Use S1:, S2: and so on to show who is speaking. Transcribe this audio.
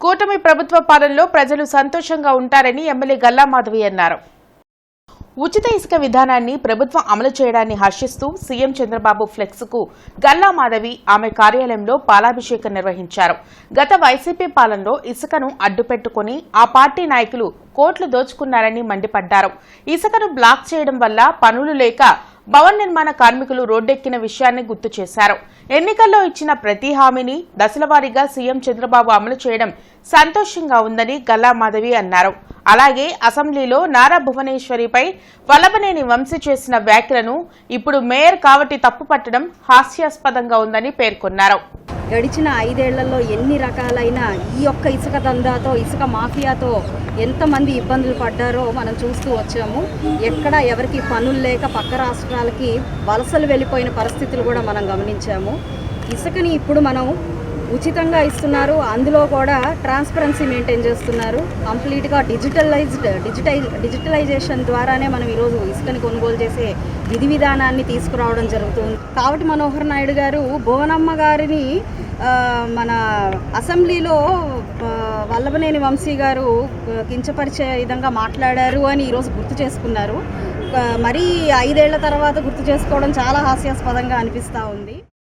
S1: కూటమి ప్రభుత్వ పాలనలో ప్రజలు సంతోషంగా ఉంటారని ఎమ్మెల్యే గల్లా మాధవి అన్నారు. ఉచిత ఇసుక విధానాన్ని ప్రభుత్వం అమలు చేయడాన్ని హర్షిస్తూ సీఎం చంద్రబాబు ఫ్లెక్స్కు గల్లామాధవి గల్లా మాధవి ఆమె కార్యాలయంలో పాలాభిషేకం నిర్వహించారు. గత వైసీపీ పాలనలో ఇసుకను అడ్డుపెట్టుకుని ఆ పార్టీ నాయకులు కోట్లు దోచుకున్నారని మండిపడ్డారు. ఇసుకను బ్లాక్ చేయడం వల్ల పనులు లేక భవన నిర్మాణ కార్మికులు రోడ్డెక్కిన విషయాన్ని గుర్తు చేశారు. ఎన్నికల్లో ఇచ్చిన ప్రతి హామీని దశలవారీగా సీఎం చంద్రబాబు అమలు చేయడం సంతోషంగా ఉందని గల్లా మాధవి అన్నారు. అలాగే అసెంబ్లీలో నారా భువనేశ్వరిపై వల్లభనేని వంశీ చేసిన వ్యాఖ్యలను ఇప్పుడు మేయర్ కావటి తప్పుపట్టడం హాస్యాస్పదంగా ఉందని పేర్కొన్నారు.
S2: గడిచిన ఐదేళ్ళలో ఎన్ని రకాలైన ఈ యొక్క ఇసుక దందాతో ఇసుక మాఫియాతో ఎంతమంది ఇబ్బందులు పడ్డారో మనం చూస్తూ వచ్చాము. ఎక్కడ ఎవరికి పనులు లేక పక్క రాష్ట్రాలకి వలసలు వెళ్ళిపోయిన పరిస్థితులు కూడా మనం గమనించాము. ఇసుకని ఇప్పుడు మనం ఉచితంగా ఇస్తున్నారు. అందులో కూడా ట్రాన్స్పరెన్సీ మెయింటైన్ చేస్తున్నారు. కంప్లీట్గా డిజిటలైజ్డ్ డిజిటై డిజిటలైజేషన్ ద్వారానే మనం ఈరోజు ఇసుకని కొనుగోలు చేసే విధి విధానాన్ని తీసుకురావడం జరుగుతుంది. కావటి మనోహర్ నాయుడు గారు భువనమ్మ గారిని మన అసెంబ్లీలో వల్లభనేని వంశీ గారు కించపరిచే విధంగా మాట్లాడారు అని ఈరోజు గుర్తు చేసుకున్నారు. మరీ ఐదేళ్ళ తర్వాత గుర్తు చేసుకోవడం చాలా హాస్యాస్పదంగా అనిపిస్తూ ఉంది.